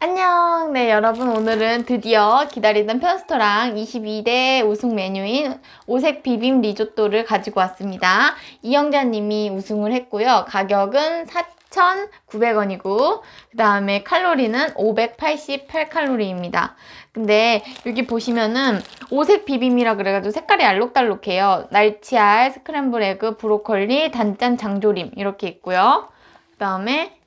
안녕. 네, 여러분. 오늘은 드디어 기다리던 편스토랑 22대 우승 메뉴인 오색 비빔 리조또를 가지고 왔습니다. 이영자님이 우승을 했고요. 가격은 4,900원이고, 그 다음에 칼로리는 588칼로리입니다. 근데 여기 보시면은 오색 비빔이라 그래가지고 색깔이 알록달록해요. 날치알, 스크램블 에그, 브로콜리, 단짠 장조림 이렇게 있고요. 그 다음에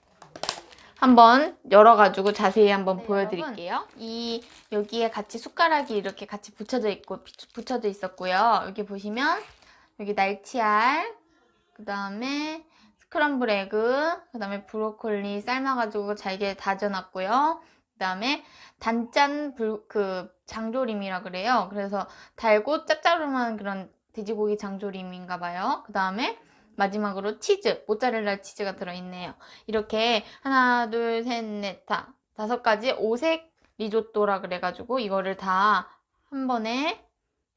한번 열어가지고 자세히 한번 네, 보여드릴게요. 이 여기에 같이 숟가락이 이렇게 같이 붙여져 있고 비- 붙여져 있었고요. 여기 보시면 여기 날치알, 그 다음에 스크럼블 에그, 그 다음에 브로콜리 삶아가지고 잘게 다져놨고요. 그 다음에 단짠 불, 그 장조림이라 그래요. 그래서 달고 짭짤한 그런 돼지고기 장조림인가 봐요. 그 다음에 마지막으로 치즈, 모짜렐라 치즈가 들어있네요. 이렇게 하나, 둘, 셋, 넷, 다 다섯 가지 오색 리조또라 그래가지고 이거를 다 한 번에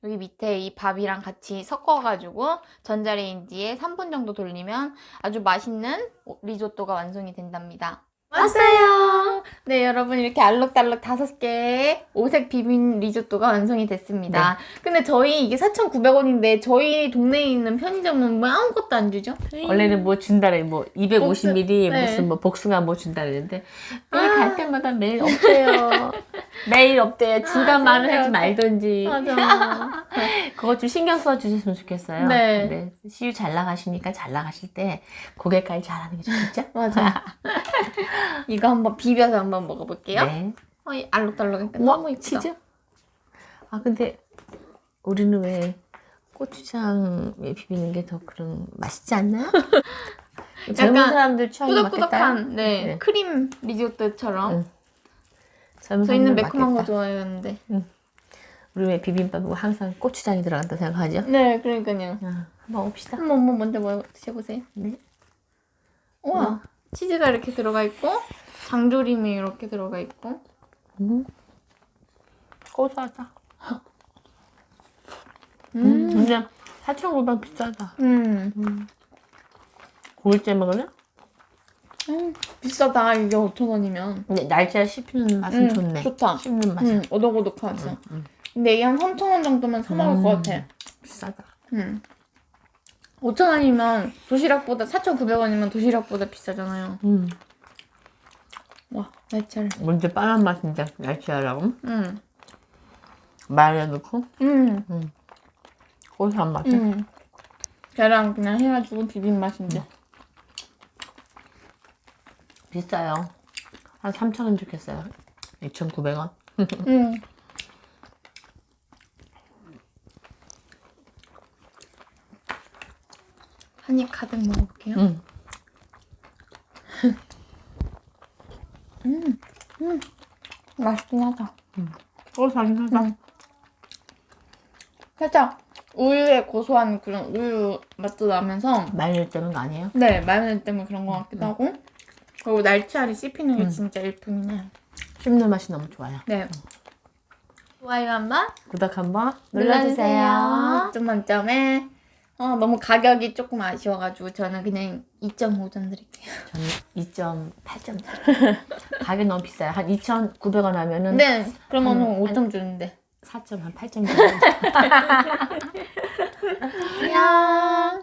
여기 밑에 이 밥이랑 같이 섞어가지고 전자레인지에 3분 정도 돌리면 아주 맛있는 오- 리조또가 완성이 된답니다. 왔어요. 네, 여러분 이렇게 알록달록 다섯 개의 오색 비빔 리조또가 완성이 됐습니다. 근데 저희 이게 4,900원인데 저희 동네에 있는 편의점은 뭐 아무것도 안 주죠? 원래는 뭐 준다래 뭐 250ml 네. 무슨 뭐 복숭아 뭐 준다 그랬는데 매일 갈 때마다 매일 없대요. 매일 없대요. 중간 말을 맞아요. 하지 말던지. 맞아. 그거 좀 신경 써 주셨으면 좋겠어요. 네. 시유 잘 나가시니까 잘 나가실 때 고개 관리 잘하는 게 좋겠죠? 맞아. 이거 한번 비벼서 한번 먹어볼게요. 네. 어, 이 알록달록하니까 우와, 너무 이쁘다. 치즈? 아 근데 우리는 왜 고추장에 비비는 게 더 그런 맛있지 않나요? 젊은 사람들 취향이 맞겠다. 꾸덕꾸덕한 네, 네. 크림 리조또처럼. 응. 저희는 매콤한 거 맞겠다. 좋아하는데. 우리 왜 비빔밥은 항상 고추장이 들어간다 생각하죠? 네, 그러니까요. 아, 한번 봅시다. 한번 한번 먼저 뭐 드셔보세요. 네. 우와, 우와. 치즈가 이렇게 들어가 있고 장조림이 이렇게 들어가 있고. 음. 고소하다. 음, 근데 4,900원 비싸다. 음, 고일째 먹을래? 음, 비싸다 이게 5천 원이면. 근데 날짜 씹히는 맛은 음, 좋네. 좋다. 씹는 맛이. 음, 오독오독하죠. 음. 근데 이게 한 3천 원 정도면 사 먹을 음. 것 같아. 비싸다. 음. 5천 원이면 도시락보다 4,900원이면 도시락보다 비싸잖아요. 음. 와, 날치알. 먼저 빨간 맛인데 날치알하고 음, 마요네 넣고 음, 고소한 맛이. 음. 계란 그냥 해가지고 비빔 맛인데. 비싸요. 한 3,000원 좋겠어요. 2,900원. 음. 한 입 가득 먹어볼게요. 음. 음, 음. 맛있긴 하다. 고소하긴 하다. 음. 살짝 우유의 고소한 그런 우유 맛도 나면서 마요네 때문에 거 아니에요? 네 마요네즈 때문에 그런 것 같기도 하고 그리고 날치알이 씹히는 게 음. 진짜 일품이네. 씹는 맛이 너무 좋아요. 네. 좋아요 한번 구독 한번 눌러주세요. 눌러주세요. 점 만점에 어, 너무 가격이 조금 아쉬워가지고 저는 그냥 2.5점 드릴게요. 저는 2.8점. 가격 너무 비싸요. 한 2,900원 하면은 네, 그러면 음, 5점 주는데. 4점 한 8점 정도. 안녕.